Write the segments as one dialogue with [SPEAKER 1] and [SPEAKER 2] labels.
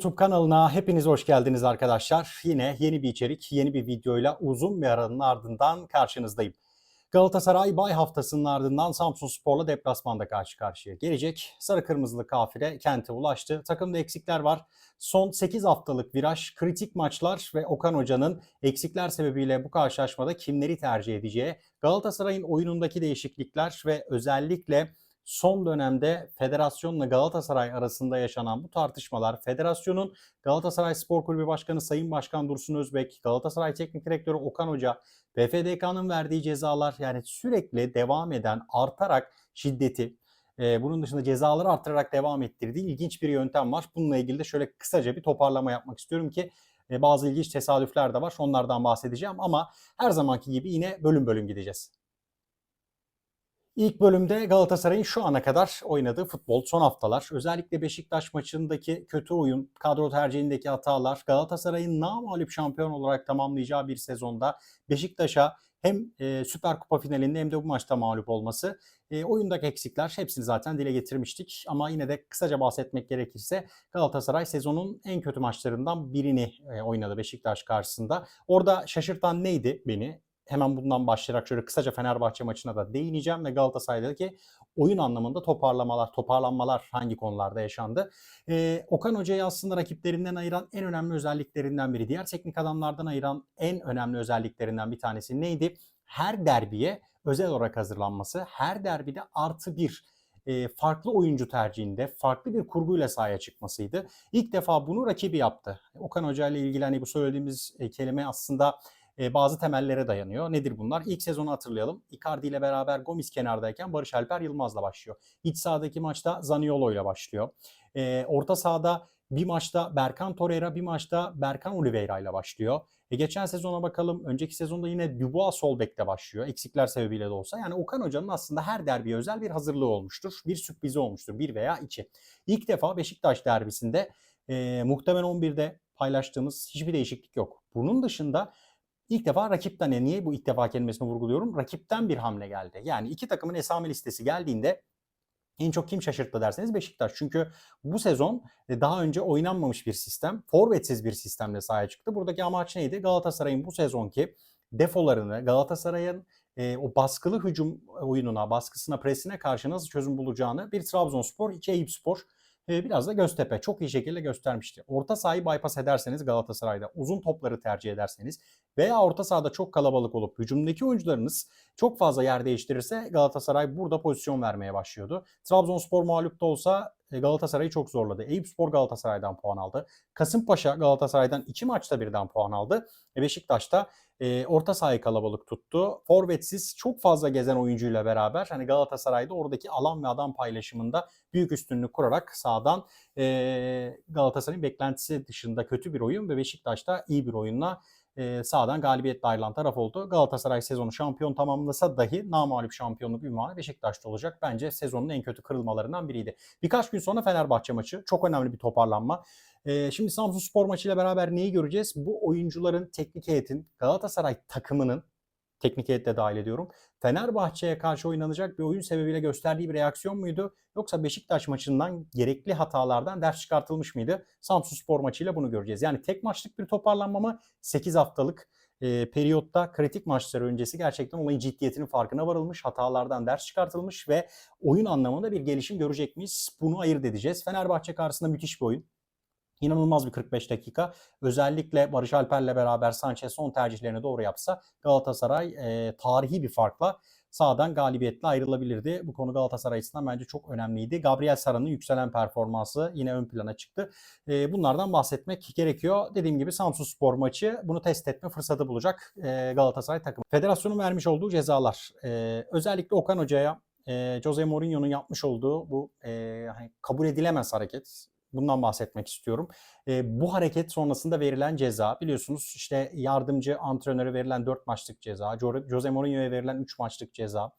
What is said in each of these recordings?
[SPEAKER 1] YouTube kanalına hepiniz hoş geldiniz arkadaşlar. Yine yeni bir içerik, yeni bir videoyla uzun bir aranın ardından karşınızdayım. Galatasaray bay haftasının ardından Samsun Spor'la deplasmanda karşı karşıya gelecek. Sarı kırmızılı kafile kente ulaştı. Takımda eksikler var. Son 8 haftalık viraj, kritik maçlar ve Okan Hoca'nın eksikler sebebiyle bu karşılaşmada kimleri tercih edeceği, Galatasaray'ın oyunundaki değişiklikler ve özellikle son dönemde federasyonla Galatasaray arasında yaşanan bu tartışmalar, federasyonun Galatasaray Spor Kulübü Başkanı Sayın Başkan Dursun Özbek, Galatasaray Teknik Direktörü Okan Hoca, PFDK'nın verdiği cezalar yani sürekli devam eden artarak şiddeti, e, bunun dışında cezaları arttırarak devam ettirdiği ilginç bir yöntem var. Bununla ilgili de şöyle kısaca bir toparlama yapmak istiyorum ki e, bazı ilginç tesadüfler de var. Onlardan bahsedeceğim ama her zamanki gibi yine bölüm bölüm gideceğiz. İlk bölümde Galatasaray'ın şu ana kadar oynadığı futbol son haftalar, özellikle Beşiktaş maçındaki kötü oyun, kadro tercihindeki hatalar, Galatasaray'ın namağlup şampiyon olarak tamamlayacağı bir sezonda Beşiktaş'a hem e, Süper Kupa finalinde hem de bu maçta mağlup olması, e, oyundaki eksikler hepsini zaten dile getirmiştik. Ama yine de kısaca bahsetmek gerekirse Galatasaray sezonun en kötü maçlarından birini e, oynadı Beşiktaş karşısında. Orada şaşırtan neydi beni? Hemen bundan başlayarak şöyle kısaca Fenerbahçe maçına da değineceğim ve Galatasaray'daki oyun anlamında toparlamalar, toparlanmalar hangi konularda yaşandı. Ee, Okan Hoca'yı aslında rakiplerinden ayıran en önemli özelliklerinden biri. Diğer teknik adamlardan ayıran en önemli özelliklerinden bir tanesi neydi? Her derbiye özel olarak hazırlanması, her derbide artı bir e, farklı oyuncu tercihinde farklı bir kurguyla sahaya çıkmasıydı. İlk defa bunu rakibi yaptı. Okan Hoca ile ilgili hani bu söylediğimiz e, kelime aslında e, bazı temellere dayanıyor. Nedir bunlar? İlk sezonu hatırlayalım. Icardi ile beraber Gomis kenardayken Barış Alper Yılmaz'la başlıyor. İç sahadaki maçta Zaniolo ile başlıyor. E, orta sahada bir maçta Berkan Torreira, bir maçta Berkan Oliveira ile başlıyor. E geçen sezona bakalım. Önceki sezonda yine Dubois sol bekte başlıyor. Eksikler sebebiyle de olsa. Yani Okan Hoca'nın aslında her derbiye özel bir hazırlığı olmuştur. Bir sürprizi olmuştur. Bir veya iki. İlk defa Beşiktaş derbisinde e, muhtemelen 11'de paylaştığımız hiçbir değişiklik yok. Bunun dışında İlk defa rakipten, yani niye bu ilk defa kelimesini vurguluyorum? Rakipten bir hamle geldi. Yani iki takımın esame listesi geldiğinde en çok kim şaşırttı derseniz Beşiktaş. Çünkü bu sezon e, daha önce oynanmamış bir sistem, forvetsiz bir sistemle sahaya çıktı. Buradaki amaç neydi? Galatasaray'ın bu sezonki defolarını, Galatasaray'ın e, o baskılı hücum oyununa, baskısına, presine karşı nasıl çözüm bulacağını bir Trabzonspor, iki Eyüpspor biraz da Göztepe çok iyi şekilde göstermişti. Orta sahayı bypass ederseniz Galatasaray'da uzun topları tercih ederseniz veya orta sahada çok kalabalık olup hücumdaki oyuncularınız çok fazla yer değiştirirse Galatasaray burada pozisyon vermeye başlıyordu. Trabzonspor mağlup da olsa Galatasaray'ı çok zorladı. Eyüpspor Galatasaray'dan puan aldı. Kasımpaşa Galatasaray'dan iki maçta birden puan aldı. E, Beşiktaş'ta e, orta sahayı kalabalık tuttu. Forvetsiz çok fazla gezen oyuncuyla beraber hani Galatasaray'da oradaki alan ve adam paylaşımında büyük üstünlük kurarak sağdan e, Galatasaray'ın beklentisi dışında kötü bir oyun ve Beşiktaş'ta iyi bir oyunla e, sağdan galibiyetle ayrılan taraf oldu. Galatasaray sezonu şampiyon tamamlasa dahi namalip şampiyonluk ünvanı Beşiktaş'ta olacak. Bence sezonun en kötü kırılmalarından biriydi. Birkaç gün sonra Fenerbahçe maçı. Çok önemli bir toparlanma. E, şimdi Samsun Spor maçıyla beraber neyi göreceğiz? Bu oyuncuların teknik heyetin, Galatasaray takımının teknik heyette dahil ediyorum. Fenerbahçe'ye karşı oynanacak bir oyun sebebiyle gösterdiği bir reaksiyon muydu? Yoksa Beşiktaş maçından gerekli hatalardan ders çıkartılmış mıydı? Samsun Spor maçıyla bunu göreceğiz. Yani tek maçlık bir toparlanma mı? 8 haftalık e, periyotta kritik maçlar öncesi gerçekten olayın ciddiyetinin farkına varılmış, hatalardan ders çıkartılmış ve oyun anlamında bir gelişim görecek miyiz? Bunu ayırt edeceğiz. Fenerbahçe karşısında müthiş bir oyun. İnanılmaz bir 45 dakika. Özellikle Barış Alper'le beraber Sanchez son tercihlerini doğru yapsa Galatasaray e, tarihi bir farkla sağdan galibiyetle ayrılabilirdi. Bu konu Galatasaray açısından bence çok önemliydi. Gabriel Sara'nın yükselen performansı yine ön plana çıktı. E, bunlardan bahsetmek gerekiyor. Dediğim gibi Samsun Spor maçı bunu test etme fırsatı bulacak e, Galatasaray takımı. Federasyonun vermiş olduğu cezalar. E, özellikle Okan Hoca'ya e, Jose Mourinho'nun yapmış olduğu bu e, hani kabul edilemez hareket Bundan bahsetmek istiyorum. E, bu hareket sonrasında verilen ceza biliyorsunuz işte yardımcı antrenöre verilen 4 maçlık ceza, Jose Mourinho'ya verilen 3 maçlık ceza.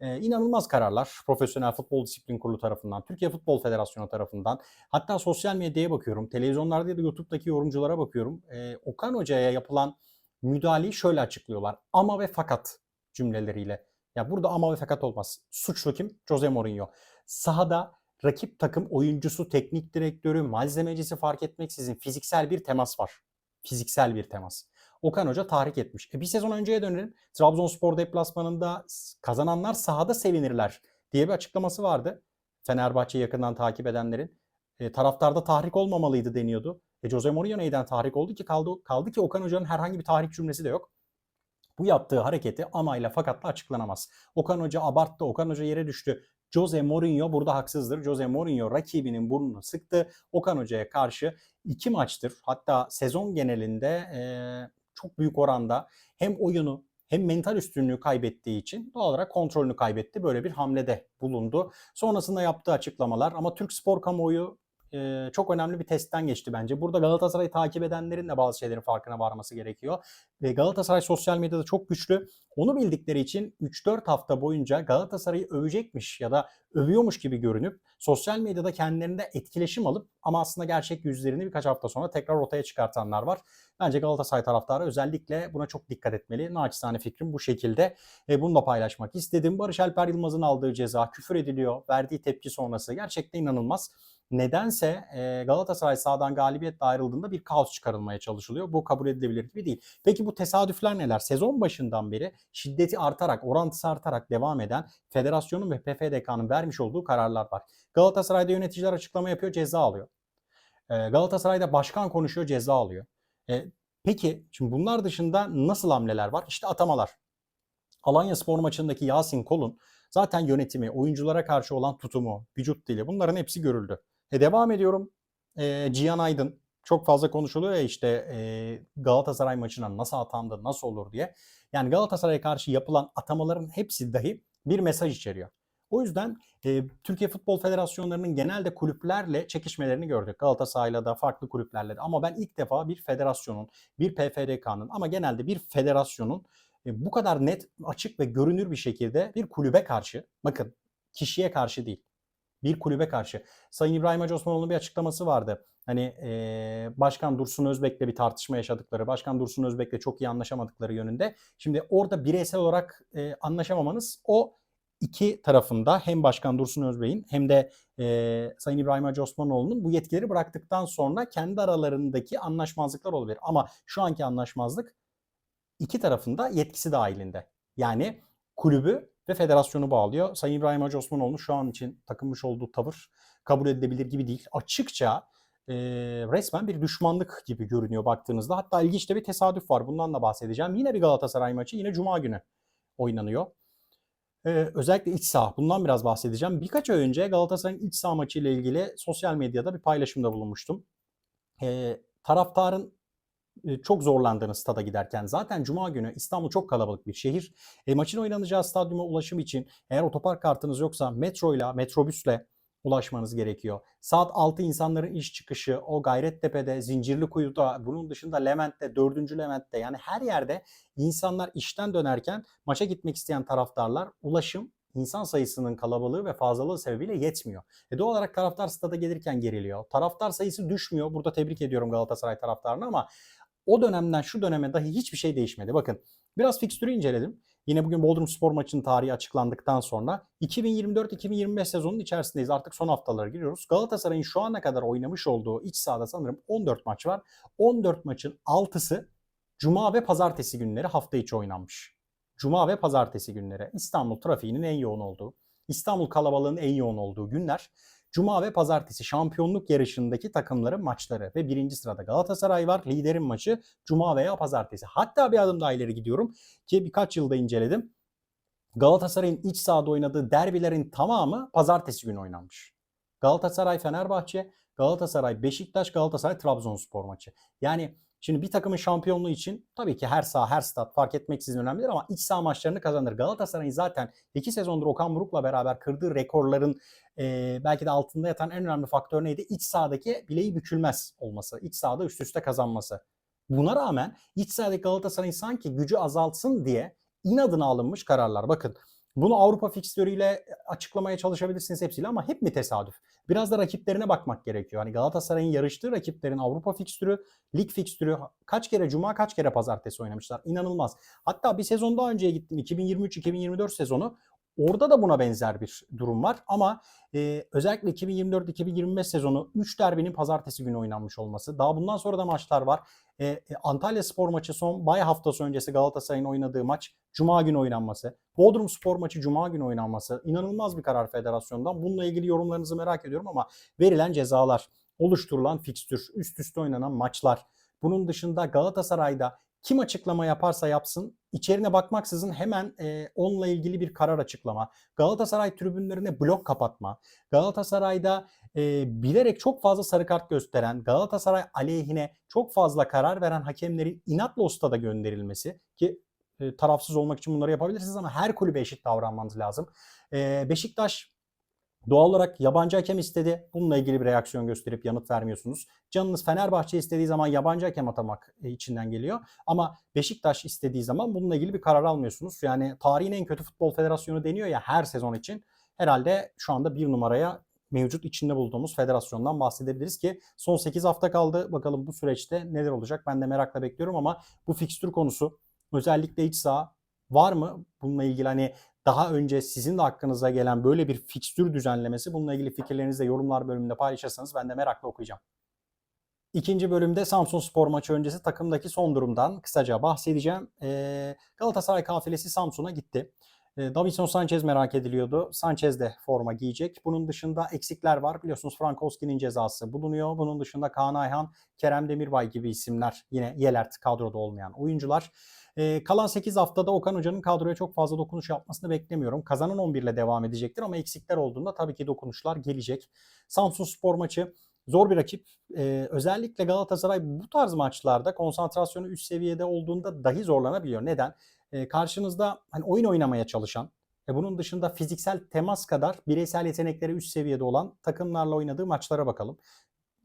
[SPEAKER 1] Ee, inanılmaz kararlar Profesyonel Futbol Disiplin Kurulu tarafından, Türkiye Futbol Federasyonu tarafından. Hatta sosyal medyaya bakıyorum, televizyonlarda ya da YouTube'daki yorumculara bakıyorum. Ee, Okan Hoca'ya yapılan müdahaleyi şöyle açıklıyorlar. Ama ve fakat cümleleriyle. Ya burada ama ve fakat olmaz. Suçlu kim? Jose Mourinho. Sahada rakip takım oyuncusu, teknik direktörü, malzemecisi fark etmeksizin fiziksel bir temas var. Fiziksel bir temas. Okan Hoca tahrik etmiş. E bir sezon önceye dönelim. Trabzonspor deplasmanında kazananlar sahada sevinirler diye bir açıklaması vardı. Fenerbahçe'yi yakından takip edenlerin. E, taraftarda tahrik olmamalıydı deniyordu. E Jose Mourinho neyden tahrik oldu ki? Kaldı, kaldı ki Okan Hoca'nın herhangi bir tahrik cümlesi de yok. Bu yaptığı hareketi amayla fakatla açıklanamaz. Okan Hoca abarttı, Okan Hoca yere düştü. Jose Mourinho burada haksızdır. Jose Mourinho rakibinin burnunu sıktı. Okan Hoca'ya karşı iki maçtır hatta sezon genelinde e, çok büyük oranda hem oyunu hem mental üstünlüğü kaybettiği için doğal olarak kontrolünü kaybetti. Böyle bir hamlede bulundu. Sonrasında yaptığı açıklamalar ama Türk spor kamuoyu e, çok önemli bir testten geçti bence. Burada Galatasaray'ı takip edenlerin de bazı şeylerin farkına varması gerekiyor. Ve Galatasaray sosyal medyada çok güçlü. Onu bildikleri için 3-4 hafta boyunca Galatasaray'ı övecekmiş ya da övüyormuş gibi görünüp sosyal medyada kendilerinde etkileşim alıp ama aslında gerçek yüzlerini birkaç hafta sonra tekrar ortaya çıkartanlar var. Bence Galatasaray taraftarı özellikle buna çok dikkat etmeli. Naçizane fikrim bu şekilde. E, bunu da paylaşmak istedim. Barış Alper Yılmaz'ın aldığı ceza küfür ediliyor. Verdiği tepki sonrası gerçekten inanılmaz nedense Galatasaray sağdan galibiyetle ayrıldığında bir kaos çıkarılmaya çalışılıyor. Bu kabul edilebilir gibi değil. Peki bu tesadüfler neler? Sezon başından beri şiddeti artarak, orantısı artarak devam eden federasyonun ve PFDK'nın vermiş olduğu kararlar var. Galatasaray'da yöneticiler açıklama yapıyor, ceza alıyor. Galatasaray'da başkan konuşuyor, ceza alıyor. Peki şimdi bunlar dışında nasıl hamleler var? İşte atamalar. Alanya Spor maçındaki Yasin Kol'un zaten yönetimi, oyunculara karşı olan tutumu, vücut dili bunların hepsi görüldü. E devam ediyorum. E, Cihan Aydın çok fazla konuşuluyor ya işte e, Galatasaray maçına nasıl atandı, nasıl olur diye. Yani Galatasaray'a karşı yapılan atamaların hepsi dahi bir mesaj içeriyor. O yüzden e, Türkiye Futbol Federasyonlarının genelde kulüplerle çekişmelerini gördük. Galatasaray'la da farklı kulüplerle de. Ama ben ilk defa bir federasyonun, bir PFDK'nın ama genelde bir federasyonun e, bu kadar net, açık ve görünür bir şekilde bir kulübe karşı, bakın kişiye karşı değil, bir kulübe karşı. Sayın İbrahim Hacı Osmanoğlu'nun bir açıklaması vardı. Hani e, Başkan Dursun Özbek'le bir tartışma yaşadıkları, Başkan Dursun Özbek'le çok iyi anlaşamadıkları yönünde. Şimdi orada bireysel olarak e, anlaşamamanız o iki tarafında hem Başkan Dursun Özbek'in hem de e, Sayın İbrahim Hacı Osmanoğlu'nun bu yetkileri bıraktıktan sonra kendi aralarındaki anlaşmazlıklar olabilir. Ama şu anki anlaşmazlık iki tarafında yetkisi dahilinde. Yani kulübü ve federasyonu bağlıyor. Sayın İbrahim Hacı Osmanoğlu şu an için takınmış olduğu tavır kabul edilebilir gibi değil. Açıkça e, resmen bir düşmanlık gibi görünüyor baktığınızda. Hatta ilginç de bir tesadüf var. Bundan da bahsedeceğim. Yine bir Galatasaray maçı yine Cuma günü oynanıyor. Ee, özellikle iç saha. Bundan biraz bahsedeceğim. Birkaç ay önce Galatasaray'ın iç saha maçı ile ilgili sosyal medyada bir paylaşımda bulunmuştum. Ee, taraftarın çok zorlandığınız stada giderken zaten Cuma günü İstanbul çok kalabalık bir şehir. E, maçın oynanacağı stadyuma ulaşım için eğer otopark kartınız yoksa metroyla, metrobüsle ulaşmanız gerekiyor. Saat 6 insanların iş çıkışı o Gayrettepe'de, Zincirlikuyu'da, bunun dışında Levent'te, 4. Levent'te yani her yerde insanlar işten dönerken maça gitmek isteyen taraftarlar ulaşım insan sayısının kalabalığı ve fazlalığı sebebiyle yetmiyor. E doğal olarak taraftar stada gelirken geriliyor. Taraftar sayısı düşmüyor. Burada tebrik ediyorum Galatasaray taraftarını ama o dönemden şu döneme dahi hiçbir şey değişmedi. Bakın biraz fikstürü inceledim. Yine bugün Bodrum Spor maçının tarihi açıklandıktan sonra 2024-2025 sezonun içerisindeyiz. Artık son haftalara giriyoruz. Galatasaray'ın şu ana kadar oynamış olduğu iç sahada sanırım 14 maç var. 14 maçın 6'sı Cuma ve Pazartesi günleri hafta içi oynanmış. Cuma ve Pazartesi günleri İstanbul trafiğinin en yoğun olduğu, İstanbul kalabalığının en yoğun olduğu günler. Cuma ve pazartesi şampiyonluk yarışındaki takımların maçları ve birinci sırada Galatasaray var. Liderin maçı Cuma veya pazartesi. Hatta bir adım daha ileri gidiyorum ki birkaç yılda inceledim. Galatasaray'ın iç sahada oynadığı derbilerin tamamı pazartesi günü oynanmış. Galatasaray Fenerbahçe, Galatasaray Beşiktaş, Galatasaray Trabzonspor maçı. Yani Şimdi bir takımın şampiyonluğu için tabii ki her saha her stat fark etmeksizin önemlidir ama iç saha maçlarını kazanır. Galatasaray'ın zaten iki sezondur Okan Buruk'la beraber kırdığı rekorların e, belki de altında yatan en önemli faktör neydi? İç sahadaki bileği bükülmez olması. İç sahada üst üste kazanması. Buna rağmen iç sahadaki Galatasaray'ın sanki gücü azaltsın diye inadına alınmış kararlar. Bakın bunu Avrupa fikstürüyle açıklamaya çalışabilirsiniz hepsiyle ama hep mi tesadüf? Biraz da rakiplerine bakmak gerekiyor. Hani Galatasaray'ın yarıştığı rakiplerin Avrupa fikstürü, lig fikstürü kaç kere cuma kaç kere pazartesi oynamışlar. İnanılmaz. Hatta bir sezon daha önceye gittim 2023-2024 sezonu Orada da buna benzer bir durum var ama e, özellikle 2024-2025 sezonu 3 derbinin pazartesi günü oynanmış olması. Daha bundan sonra da maçlar var. E, Antalya Spor maçı son bay haftası öncesi Galatasaray'ın oynadığı maç Cuma günü oynanması. Bodrum Spor maçı Cuma günü oynanması. İnanılmaz bir karar federasyondan. Bununla ilgili yorumlarınızı merak ediyorum ama verilen cezalar, oluşturulan fikstür, üst üste oynanan maçlar. Bunun dışında Galatasaray'da kim açıklama yaparsa yapsın içerine bakmaksızın hemen e, onunla ilgili bir karar açıklama. Galatasaray tribünlerine blok kapatma. Galatasaray'da e, bilerek çok fazla sarı kart gösteren, Galatasaray aleyhine çok fazla karar veren hakemlerin inatla ustada gönderilmesi ki e, tarafsız olmak için bunları yapabilirsiniz ama her kulübe eşit davranmanız lazım. E, Beşiktaş Doğal olarak yabancı hakem istedi. Bununla ilgili bir reaksiyon gösterip yanıt vermiyorsunuz. Canınız Fenerbahçe istediği zaman yabancı hakem atamak e, içinden geliyor. Ama Beşiktaş istediği zaman bununla ilgili bir karar almıyorsunuz. Yani tarihin en kötü futbol federasyonu deniyor ya her sezon için. Herhalde şu anda bir numaraya mevcut içinde bulduğumuz federasyondan bahsedebiliriz ki son 8 hafta kaldı. Bakalım bu süreçte neler olacak ben de merakla bekliyorum ama bu fikstür konusu özellikle iç saha var mı? Bununla ilgili hani daha önce sizin de hakkınıza gelen böyle bir fikstür düzenlemesi bununla ilgili fikirlerinizi de yorumlar bölümünde paylaşırsanız ben de merakla okuyacağım. İkinci bölümde Samsun Spor maçı öncesi takımdaki son durumdan kısaca bahsedeceğim. Ee, Galatasaray kafilesi Samsun'a gitti. Ee, Davinson Sanchez merak ediliyordu. Sanchez de forma giyecek. Bunun dışında eksikler var. Biliyorsunuz Frankowski'nin cezası bulunuyor. Bunun dışında Kaan Ayhan, Kerem Demirbay gibi isimler yine Yelert kadroda olmayan oyuncular. E, kalan 8 haftada Okan Hoca'nın kadroya çok fazla dokunuş yapmasını beklemiyorum. Kazanan 11 ile devam edecektir ama eksikler olduğunda tabii ki dokunuşlar gelecek. Samsun Spor maçı zor bir rakip. Ee, özellikle Galatasaray bu tarz maçlarda konsantrasyonu üst seviyede olduğunda dahi zorlanabiliyor. Neden? Ee, karşınızda hani oyun oynamaya çalışan, e bunun dışında fiziksel temas kadar bireysel yetenekleri üst seviyede olan takımlarla oynadığı maçlara bakalım.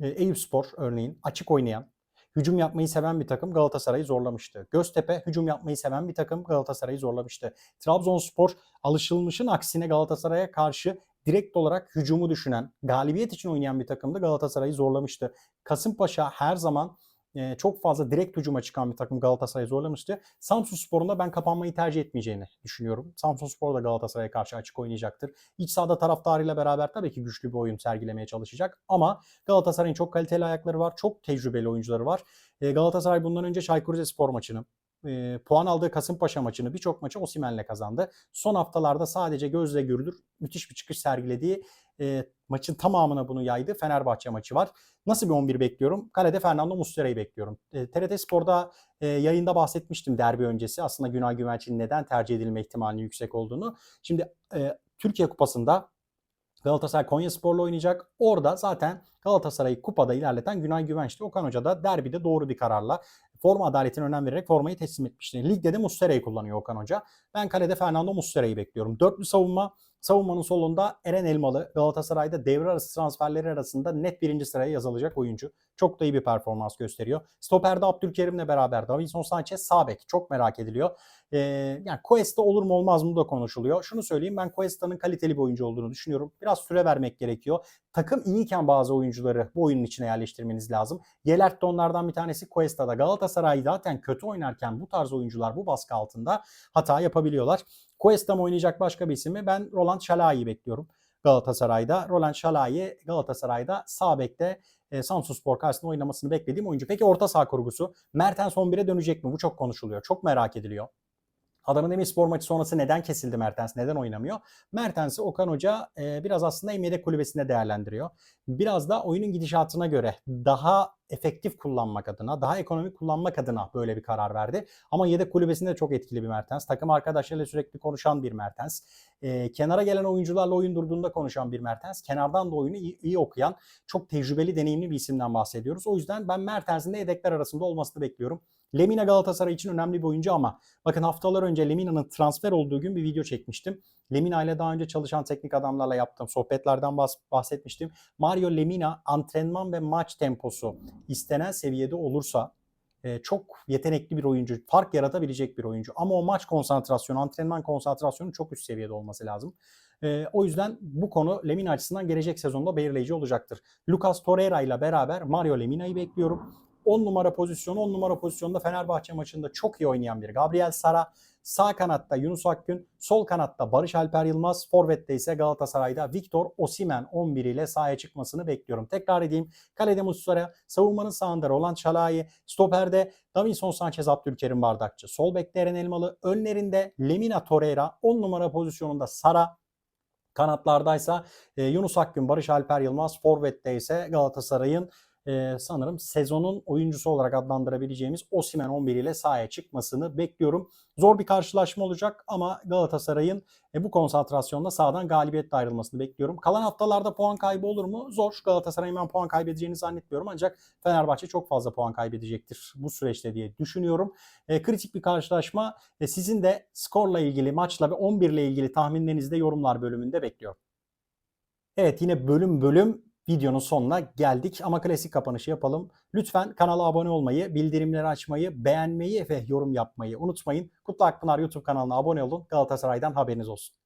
[SPEAKER 1] Ee, Eyüp Spor örneğin açık oynayan, hücum yapmayı seven bir takım Galatasaray'ı zorlamıştı. Göztepe hücum yapmayı seven bir takım Galatasaray'ı zorlamıştı. Trabzonspor alışılmışın aksine Galatasaray'a karşı direkt olarak hücumu düşünen, galibiyet için oynayan bir takımdı Galatasaray'ı zorlamıştı. Kasımpaşa her zaman e, çok fazla direkt hücuma çıkan bir takım Galatasaray'ı zorlamıştı. Samsun Spor'un da ben kapanmayı tercih etmeyeceğini düşünüyorum. Samsun Spor da Galatasaray'a karşı açık oynayacaktır. İç sahada taraftarıyla beraber tabii ki güçlü bir oyun sergilemeye çalışacak. Ama Galatasaray'ın çok kaliteli ayakları var. Çok tecrübeli oyuncuları var. E, Galatasaray bundan önce Çaykur Rizespor maçını e, puan aldığı Kasımpaşa maçını birçok maçı Osimen'le kazandı. Son haftalarda sadece gözle görülür müthiş bir çıkış sergilediği e, maçın tamamına bunu yaydı. Fenerbahçe maçı var. Nasıl bir 11 bekliyorum? Kalede Fernando Muslera'yı bekliyorum. E, TRT Spor'da e, yayında bahsetmiştim derbi öncesi. Aslında Günay Güvenç'in neden tercih edilme ihtimalinin yüksek olduğunu. Şimdi e, Türkiye Kupası'nda Galatasaray Konya Spor'la oynayacak. Orada zaten Galatasaray'ı kupada ilerleten Günay Güvenç'ti. Okan Hoca da derbide doğru bir kararla forma adaletine önem vererek formayı teslim etmişti. Ligde de Muslera'yı kullanıyor Okan Hoca. Ben kalede Fernando Muslera'yı bekliyorum. Dörtlü savunma Savunmanın solunda Eren Elmalı Galatasaray'da devre arası transferleri arasında net birinci sıraya yazılacak oyuncu. Çok da iyi bir performans gösteriyor. Stoper'de Abdülkerim'le beraber Davinson Sanchez sağ bek. Çok merak ediliyor. Ee, yani Cuesta olur mu olmaz mı da konuşuluyor. Şunu söyleyeyim ben Cuesta'nın kaliteli bir oyuncu olduğunu düşünüyorum. Biraz süre vermek gerekiyor. Takım iyiyken bazı oyuncuları bu oyunun içine yerleştirmeniz lazım. Yelert de onlardan bir tanesi Cuesta'da. Galatasaray zaten kötü oynarken bu tarz oyuncular bu baskı altında hata yapabiliyorlar. Cuesta mı oynayacak başka bir isim mi? Ben Roland Şalai'yi bekliyorum. Galatasaray'da. Roland Şalai Galatasaray'da sağ bekte e, Samsunspor karşısında oynamasını beklediğim oyuncu. Peki orta saha kurgusu? Mertens 11'e dönecek mi? Bu çok konuşuluyor. Çok merak ediliyor. Adana Demirspor maçı sonrası neden kesildi Mertens? Neden oynamıyor? Mertens'i Okan Hoca e, biraz aslında Emre Kulübesi'nde değerlendiriyor. Biraz da oyunun gidişatına göre daha efektif kullanmak adına, daha ekonomik kullanmak adına böyle bir karar verdi. Ama yedek kulübesinde çok etkili bir Mertens. Takım arkadaşlarıyla sürekli konuşan bir Mertens. E, kenara gelen oyuncularla oyun durduğunda konuşan bir Mertens. Kenardan da oyunu iyi, iyi okuyan, çok tecrübeli, deneyimli bir isimden bahsediyoruz. O yüzden ben Mertens'in de yedekler arasında olmasını bekliyorum. Lemina Galatasaray için önemli bir oyuncu ama bakın haftalar önce Lemina'nın transfer olduğu gün bir video çekmiştim. Lemina ile daha önce çalışan teknik adamlarla yaptığım sohbetlerden bahsetmiştim. Mario Lemina antrenman ve maç temposu istenen seviyede olursa e, çok yetenekli bir oyuncu, fark yaratabilecek bir oyuncu. Ama o maç konsantrasyonu, antrenman konsantrasyonu çok üst seviyede olması lazım. E, o yüzden bu konu Lemina açısından gelecek sezonda belirleyici olacaktır. Lucas Torreira ile beraber Mario Lemina'yı bekliyorum. 10 numara pozisyonu 10 numara pozisyonda Fenerbahçe maçında çok iyi oynayan bir Gabriel Sara. Sağ kanatta Yunus Akgün, sol kanatta Barış Alper Yılmaz, forvette ise Galatasaray'da Victor Osimen 11 ile sahaya çıkmasını bekliyorum. Tekrar edeyim. Kalede Muslera, savunmanın sağında Roland Şalai, stoperde Davinson Sanchez, Abdülkerim Bardakçı, sol bekte Eren Elmalı, önlerinde Lemina Torreira, 10 numara pozisyonunda Sara, Kanatlardaysa e, Yunus Akgün, Barış Alper Yılmaz, Forvet'te ise Galatasaray'ın e, sanırım sezonun oyuncusu olarak adlandırabileceğimiz Osimen 11 ile sahaya çıkmasını bekliyorum. Zor bir karşılaşma olacak ama Galatasaray'ın e, bu konsantrasyonla sahadan galibiyetle ayrılmasını bekliyorum. Kalan haftalarda puan kaybı olur mu? Zor. Galatasaray'ın ben puan kaybedeceğini zannetmiyorum ancak Fenerbahçe çok fazla puan kaybedecektir bu süreçte diye düşünüyorum. E, kritik bir karşılaşma. E, sizin de skorla ilgili, maçla ve 11 ile ilgili tahminlerinizi de yorumlar bölümünde bekliyorum. Evet yine bölüm bölüm videonun sonuna geldik ama klasik kapanışı yapalım. Lütfen kanala abone olmayı, bildirimleri açmayı, beğenmeyi ve yorum yapmayı unutmayın. Kutlu Akpınar YouTube kanalına abone olun. Galatasaray'dan haberiniz olsun.